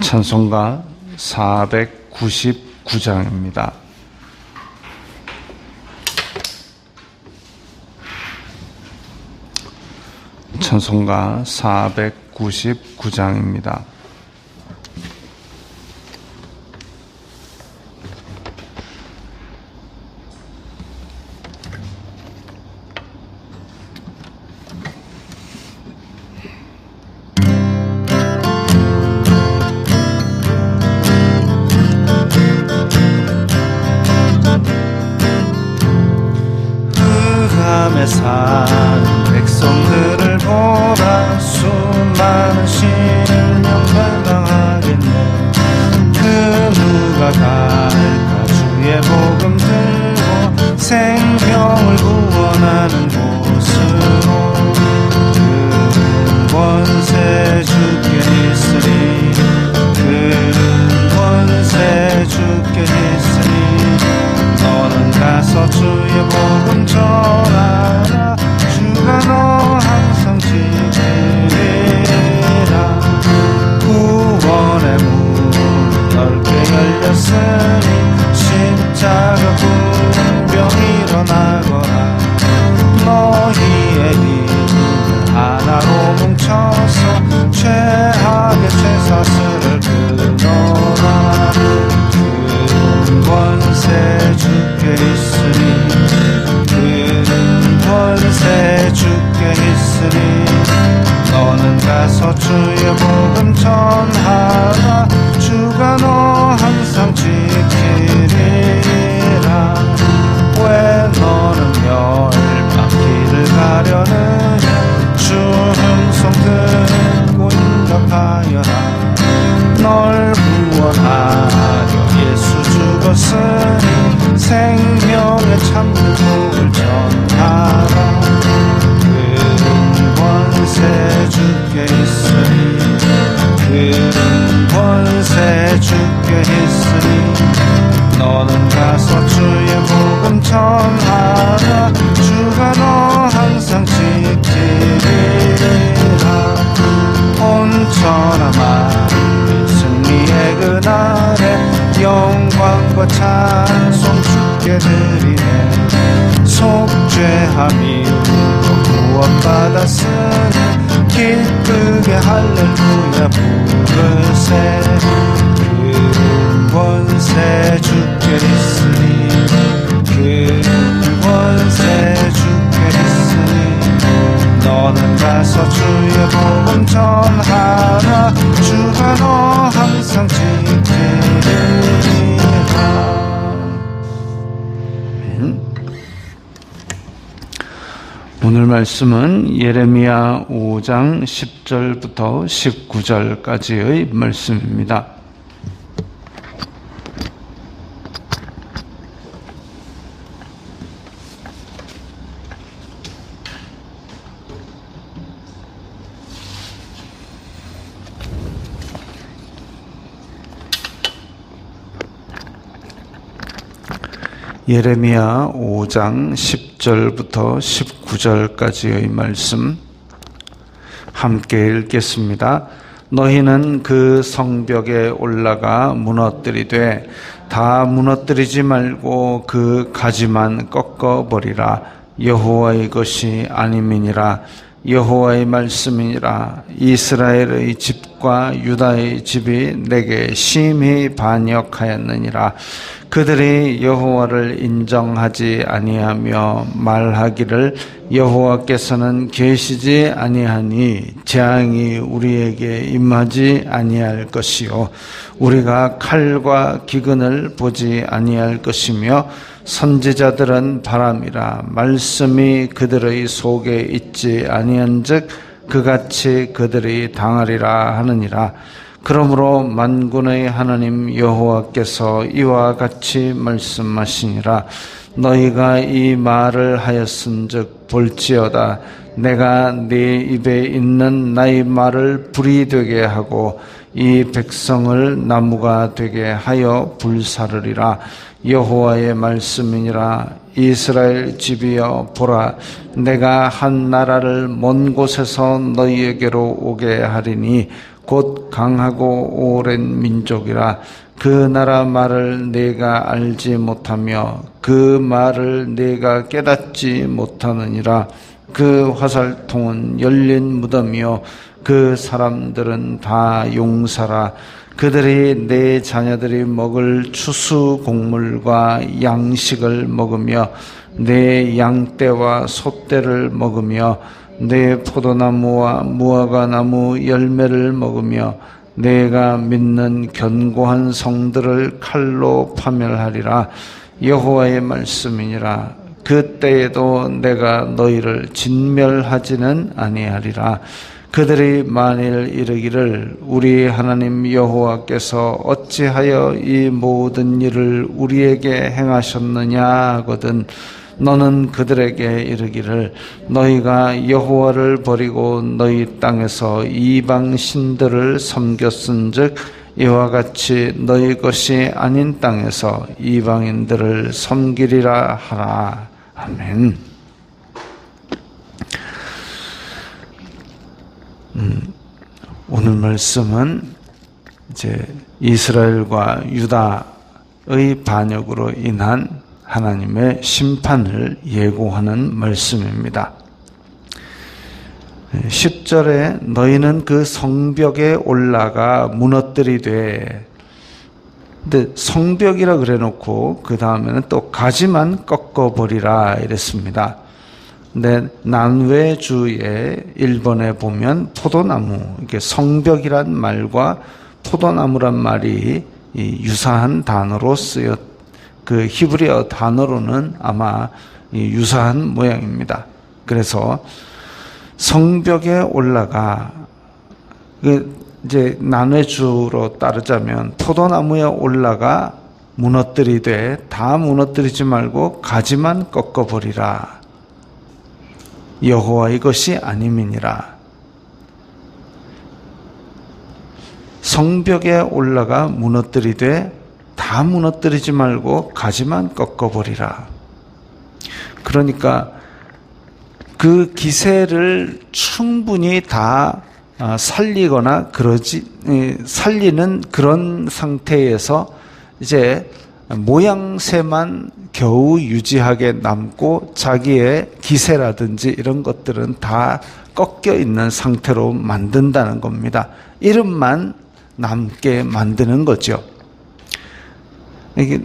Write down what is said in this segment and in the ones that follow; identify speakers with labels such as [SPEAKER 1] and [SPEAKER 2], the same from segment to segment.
[SPEAKER 1] 찬송가 499장입니다. 찬송가 499장입니다.
[SPEAKER 2] 주께 있으니 너는 가서 주의 복음 전하라. 주가 너 항상 지키리라. 온천하 만민 승리의 그날에 영광과 찬송 주께 드리네. 속죄함이 구원받았으니 기쁘게 할렐루야 부르세 복음 전하라 주가 너 항상 지키리라
[SPEAKER 1] 오늘 말씀은 예레미야 5장 10절부터 19절까지의 말씀입니다. 예레미야 5장 10절부터 19절까지의 말씀 함께 읽겠습니다. 너희는 그 성벽에 올라가 무너뜨리되 다 무너뜨리지 말고 그 가지만 꺾어 버리라. 여호와의 것이 아님이니라. 여호와의 말씀이니라. 이스라엘의 집 과 유다의 집이 내게 심히 반역하였느니라. 그들이 여호와를 인정하지 아니하며 말하기를 여호와께서는 계시지 아니하니 재앙이 우리에게 임하지 아니할 것이요. 우리가 칼과 기근을 보지 아니할 것이며 선지자들은 바람이라. 말씀이 그들의 속에 있지 아니한즉 그같이 그들이 당하리라 하느니라. 그러므로 만군의 하나님 여호와께서 이와 같이 말씀하시니라. 너희가 이 말을 하였은즉 볼지어다 내가 네 입에 있는 나의 말을 불이 되게 하고 이 백성을 나무가 되게 하여 불사르리라. 여호와의 말씀이니라. 이스라엘 집이여 보라. 내가 한 나라를 먼 곳에서 너희에게로 오게 하리니 곧 강하고 오랜 민족이라. 그 나라 말을 내가 알지 못하며 그 말을 내가 깨닫지 못하느니라 그 화살통은 열린 무덤이요. 그 사람들은 다 용사라. 그들이 내 자녀들이 먹을 추수 곡물과 양식을 먹으며 내 양떼와 소떼를 먹으며 내 포도나무와 무화과 나무 열매를 먹으며 내가 믿는 견고한 성들을 칼로 파멸하리라. 여호와의 말씀이니라 그때에도 내가 너희를 진멸하지는 아니하리라. 그들이 만일 이르기를 우리 하나님 여호와께서 어찌하여 이 모든 일을 우리에게 행하셨느냐 하거든 너는 그들에게 이르기를 너희가 여호와를 버리고 너희 땅에서 이방 신들을 섬겼은즉 이와 같이 너희 것이 아닌 땅에서 이방인들을 섬기리라 하라 아멘. 음, 오늘 말씀은 이제 이스라엘과 유다의 반역으로 인한 하나님의 심판을 예고하는 말씀입니다. 10절에 너희는 그 성벽에 올라가 무너뜨리되 근데 성벽이라 그래 놓고 그 다음에는 또 가지만 꺾어 버리라 이랬습니다. 근데 난외주의 일본에 보면 포도나무 이게 성벽이란 말과 포도나무란 말이 유사한 단어로 쓰였 그 히브리어 단어로는 아마 유사한 모양입니다. 그래서 성벽에 올라가 그 이제 난외주로 따르자면 포도나무에 올라가 무너뜨리되 다 무너뜨리지 말고 가지만 꺾어버리라. 여호와 이것이 아님이니라. 성벽에 올라가 무너뜨리되 다 무너뜨리지 말고 가지만 꺾어버리라. 그러니까 그 기세를 충분히 다 아, 살리거나 그러지 살리는 그런 상태에서 이제 모양새만 겨우 유지하게 남고 자기의 기세라든지 이런 것들은 다 꺾여 있는 상태로 만든다는 겁니다. 이름만 남게 만드는 거죠. 이게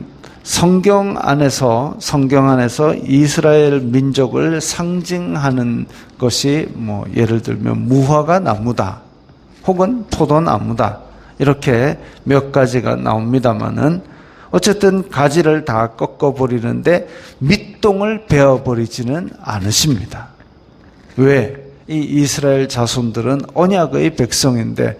[SPEAKER 1] 성경 안에서 성경 안에서 이스라엘 민족을 상징하는 것이 뭐 예를 들면 무화과 나무다 혹은 포도나무다 이렇게 몇 가지가 나옵니다만은 어쨌든 가지를 다 꺾어 버리는데 밑동을 베어 버리지는 않으십니다. 왜? 이 이스라엘 자손들은 언약의 백성인데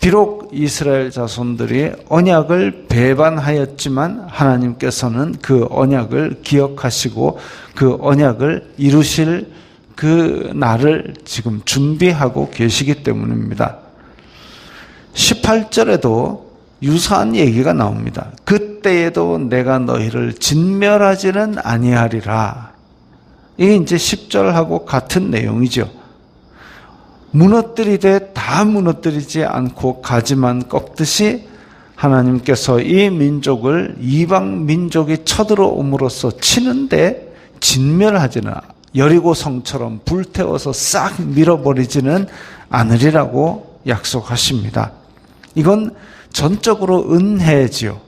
[SPEAKER 1] 비록 이스라엘 자손들이 언약을 배반하였지만 하나님께서는 그 언약을 기억하시고 그 언약을 이루실 그 날을 지금 준비하고 계시기 때문입니다. 18절에도 유사한 얘기가 나옵니다. 그때 때에도 내가 너희를 진멸하지는 아니하리라. 이게 이제 10절하고 같은 내용이죠. 무너뜨리되 다 무너뜨리지 않고 가지만 꺾듯이 하나님께서 이 민족을 이방 민족이 쳐들어옴으로써 치는데 진멸하지는 여리고 성처럼 불태워서 싹 밀어버리지는 않으리라고 약속하십니다. 이건 전적으로 은혜지요.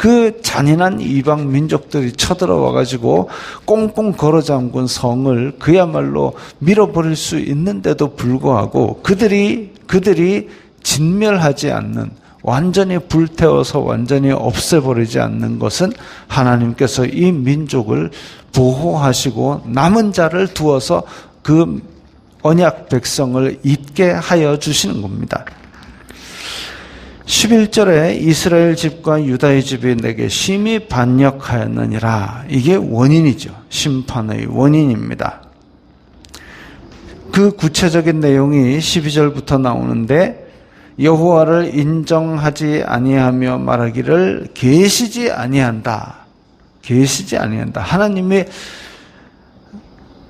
[SPEAKER 1] 그 잔인한 이방 민족들이 쳐들어와 가지고 꽁꽁 걸어 잠근 성을 그야말로 밀어버릴 수 있는데도 불구하고 그들이 그들이 진멸하지 않는 완전히 불태워서 완전히 없애버리지 않는 것은 하나님께서 이 민족을 보호하시고 남은 자를 두어서 그 언약 백성을 잊게 하여 주시는 겁니다. 11절에 이스라엘 집과 유다의 집이 내게 심히 반역하였느니라. 이게 원인이죠. 심판의 원인입니다. 그 구체적인 내용이 12절부터 나오는데 여호와를 인정하지 아니하며 말하기를 계시지 아니한다. 계시지 아니한다. 하나님이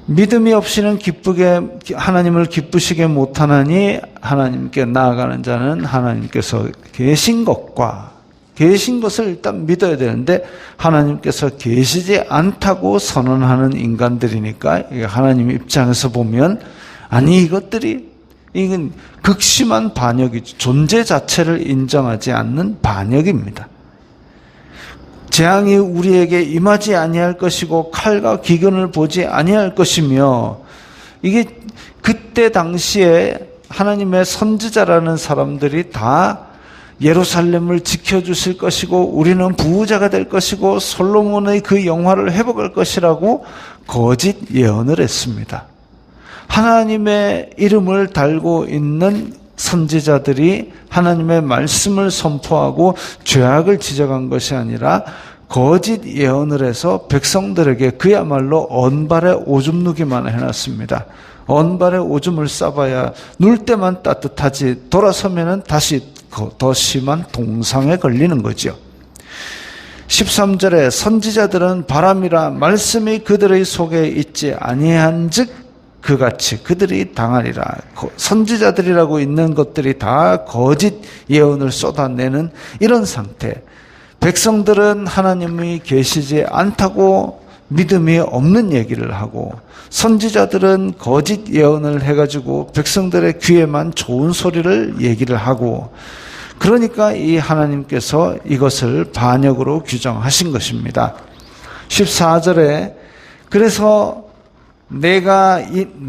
[SPEAKER 1] 믿음이 없이는 기쁘게 하나님을 기쁘시게 못하나니 하나님께 나아가는 자는 하나님께서 계신 것과 계신 것을 일단 믿어야 되는데 하나님께서 계시지 않다고 선언하는 인간들이니까 하나님 입장에서 보면 아니 이것들이 이건 극심한 반역이죠. 존재 자체를 인정하지 않는 반역입니다. 재앙이 우리에게 임하지 아니할 것이고 칼과 기근을 보지 아니할 것이며 이게 그때 당시에 하나님의 선지자라는 사람들이 다 예루살렘을 지켜주실 것이고 우리는 부자가 될 것이고 솔로몬의 그 영화를 회복할 것이라고 거짓 예언을 했습니다. 하나님의 이름을 달고 있는 선지자들이 하나님의 말씀을 선포하고 죄악을 지적한 것이 아니라 거짓 예언을 해서 백성들에게 그야말로 언발에 오줌 누기만 해놨습니다. 언발에 오줌을 싸봐야 눌 때만 따뜻하지 돌아서면은 다시 더 심한 동상에 걸리는 거죠. 13절에 선지자들은 바람이라 말씀이 그들의 속에 있지 아니한즉 그같이 그들이 당하리라. 선지자들이라고 있는 것들이 다 거짓 예언을 쏟아내는 이런 상태. 백성들은 하나님이 계시지 않다고 믿음이 없는 얘기를 하고 선지자들은 거짓 예언을 해가지고 백성들의 귀에만 좋은 소리를 얘기를 하고 그러니까 이 하나님께서 이것을 반역으로 규정하신 것입니다. 14절에 그래서 내가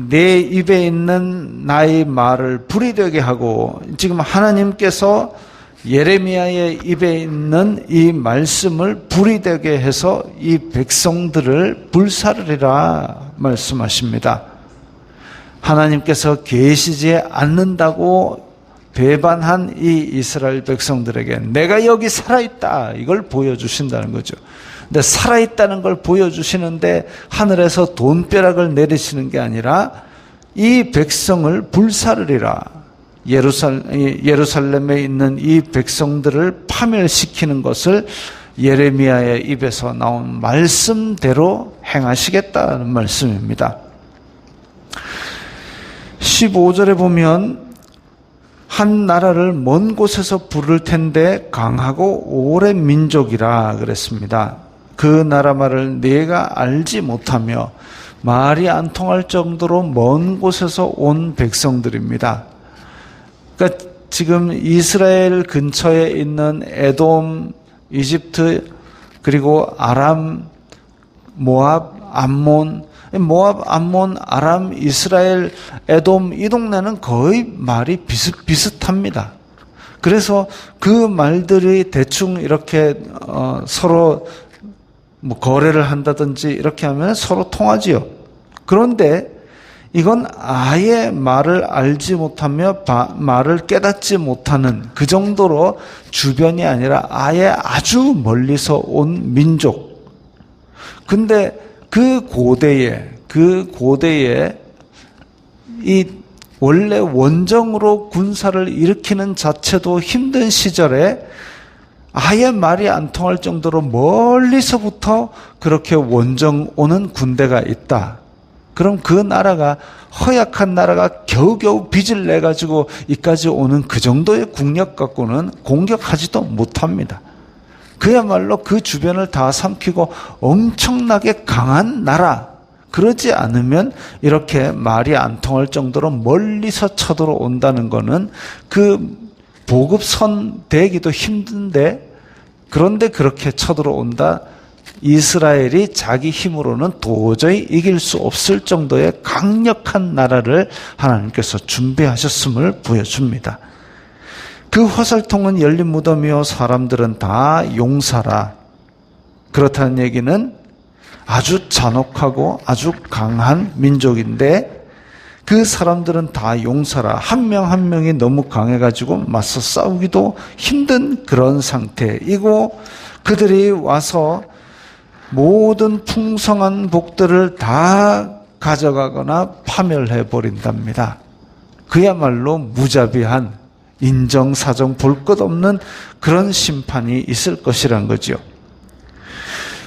[SPEAKER 1] 내 입에 있는 나의 말을 불이 되게 하고 지금 하나님께서 예레미야의 입에 있는 이 말씀을 불이 되게 해서 이 백성들을 불사르리라 말씀하십니다. 하나님께서 계시지 않는다고 배반한 이 이스라엘 백성들에게 내가 여기 살아있다 이걸 보여주신다는 거죠. 근데 살아있다는 걸 보여주시는데 하늘에서 돈벼락을 내리시는 게 아니라 이 백성을 불사르리라. 예루살, 렘에 있는 이 백성들을 파멸시키는 것을 예레미야의 입에서 나온 말씀대로 행하시겠다는 말씀입니다. 15절에 보면 한 나라를 먼 곳에서 부를 텐데 강하고 오랜 민족이라 그랬습니다. 그 나라 말을 내가 알지 못하며 말이 안 통할 정도로 먼 곳에서 온 백성들입니다. 그러니까 지금 이스라엘 근처에 있는 에돔, 이집트, 그리고 아람, 모압, 암몬, 모압, 암몬, 아람, 이스라엘, 에돔 이 동네는 거의 말이 비슷 비슷합니다. 그래서 그 말들이 대충 이렇게 어, 서로 뭐 거래를 한다든지 이렇게 하면 서로 통하지요. 그런데 이건 아예 말을 알지 못하며 바, 말을 깨닫지 못하는 그 정도로 주변이 아니라 아예 아주 멀리서 온 민족. 근데 그 고대에, 그 고대에 이 원래 원정으로 군사를 일으키는 자체도 힘든 시절에 아예 말이 안 통할 정도로 멀리서부터 그렇게 원정 오는 군대가 있다. 그럼 그 나라가 허약한 나라가 겨우겨우 빚을 내 가지고 이까지 오는 그 정도의 국력 갖고는 공격하지도 못합니다. 그야말로 그 주변을 다 삼키고 엄청나게 강한 나라. 그러지 않으면 이렇게 말이 안 통할 정도로 멀리서 쳐들어온다는 거는 그 보급선 대기도 힘든데 그런데 그렇게 쳐들어온다. 이스라엘이 자기 힘으로는 도저히 이길 수 없을 정도의 강력한 나라를 하나님께서 준비하셨음을 보여줍니다. 그 화살통은 열린 무덤이요 사람들은 다 용사라. 그렇다는 얘기는 아주 잔혹하고 아주 강한 민족인데 그 사람들은 다 용사라. 한명한 명이 너무 강해가지고 맞서 싸우기도 힘든 그런 상태이고 그들이 와서 모든 풍성한 복들을 다 가져가거나 파멸해 버린답니다. 그야말로 무자비한 인정사정 볼 것 없는 그런 심판이 있을 것이란 거죠.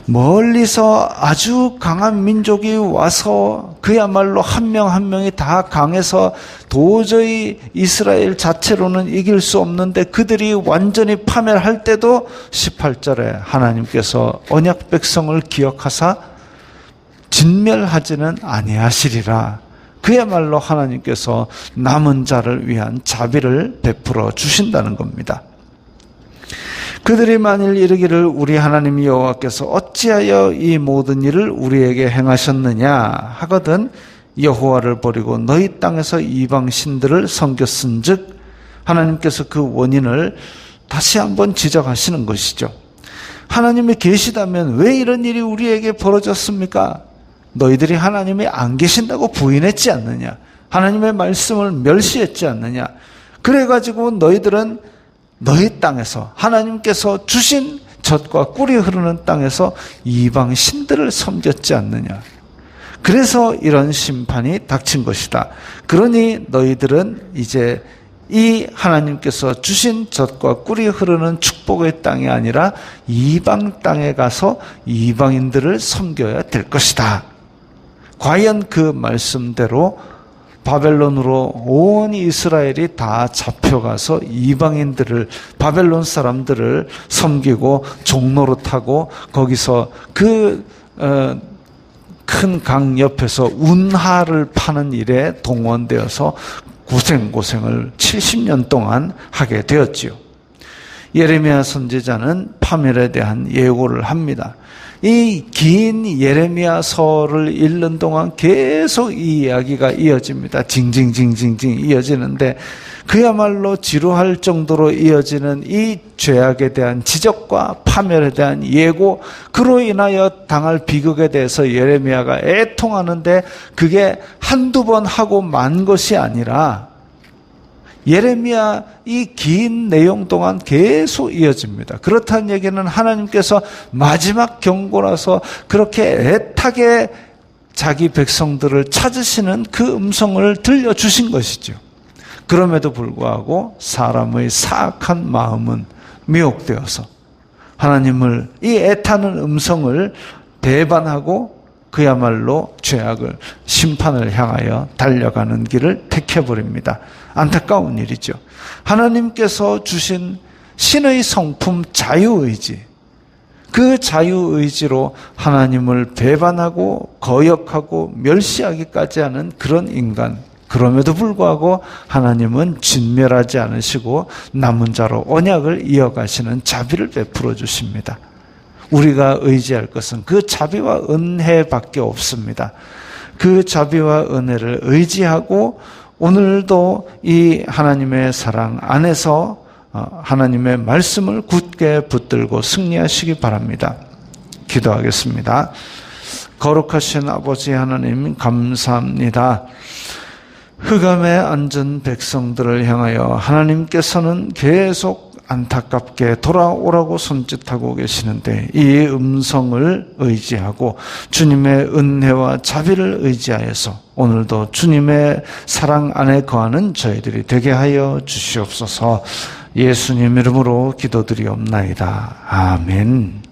[SPEAKER 1] 멀리서 아주 강한 민족이 와서 그야말로 한 명 한 명이 다 강해서 도저히 이스라엘 자체로는 이길 수 없는데 그들이 완전히 파멸할 때도 18절에 하나님께서 언약 백성을 기억하사 진멸하지는 아니하시리라. 그야말로 하나님께서 남은 자를 위한 자비를 베풀어 주신다는 겁니다. 그들이 만일 이르기를 우리 하나님 여호와께서 어찌하여 이 모든 일을 우리에게 행하셨느냐 하거든 여호와를 버리고 너희 땅에서 이방 신들을 섬겼은즉 하나님께서 그 원인을 다시 한번 지적하시는 것이죠. 하나님이 계시다면 왜 이런 일이 우리에게 벌어졌습니까? 너희들이 하나님이 안 계신다고 부인했지 않느냐? 하나님의 말씀을 멸시했지 않느냐? 그래가지고 너희들은 너희 땅에서 하나님께서 주신 젖과 꿀이 흐르는 땅에서 이방 신들을 섬겼지 않느냐. 그래서 이런 심판이 닥친 것이다. 그러니 너희들은 이제 이 하나님께서 주신 젖과 꿀이 흐르는 축복의 땅이 아니라 이방 땅에 가서 이방인들을 섬겨야 될 것이다. 과연 그 말씀대로 바벨론으로 온 이스라엘이 다 잡혀가서 이방인들을 바벨론 사람들을 섬기고 종로로 타고 거기서 그큰강 옆에서 운하를 파는 일에 동원되어서 고생고생을 70년 동안 하게 되었지요. 예레미야 선지자는 파멸에 대한 예고를 합니다. 이 긴 예레미야서를 읽는 동안 계속 이 이야기가 이어집니다. 징징징징징 이어지는데 그야말로 지루할 정도로 이어지는 이 죄악에 대한 지적과 파멸에 대한 예고, 그로 인하여 당할 비극에 대해서 예레미야가 애통하는데 그게 한두 번 하고 만 것이 아니라 예레미야 이 긴 내용 동안 계속 이어집니다. 그렇다는 얘기는 하나님께서 마지막 경고라서 그렇게 애타게 자기 백성들을 찾으시는 그 음성을 들려주신 것이죠. 그럼에도 불구하고 사람의 사악한 마음은 미혹되어서 하나님을 이 애타는 음성을 배반하고 그야말로 죄악을 심판을 향하여 달려가는 길을 택해버립니다. 안타까운 일이죠. 하나님께서 주신 신의 성품 자유의지, 그 자유의지로 하나님을 배반하고 거역하고 멸시하기까지 하는 그런 인간, 그럼에도 불구하고 하나님은 진멸하지 않으시고 남은 자로 언약을 이어가시는 자비를 베풀어 주십니다. 우리가 의지할 것은 그 자비와 은혜밖에 없습니다. 그 자비와 은혜를 의지하고 오늘도 이 하나님의 사랑 안에서 어, 하나님의 말씀을 굳게 붙들고 승리하시기 바랍니다. 기도하겠습니다. 거룩하신 아버지 하나님 감사합니다. 흑암에 앉은 백성들을 향하여 하나님께서는 계속 안타깝게 돌아오라고 손짓하고 계시는데 이 음성을 의지하고 주님의 은혜와 자비를 의지하여서 오늘도 주님의 사랑 안에 거하는 저희들이 되게 하여 주시옵소서 예수님 이름으로 기도드리옵나이다. 아멘.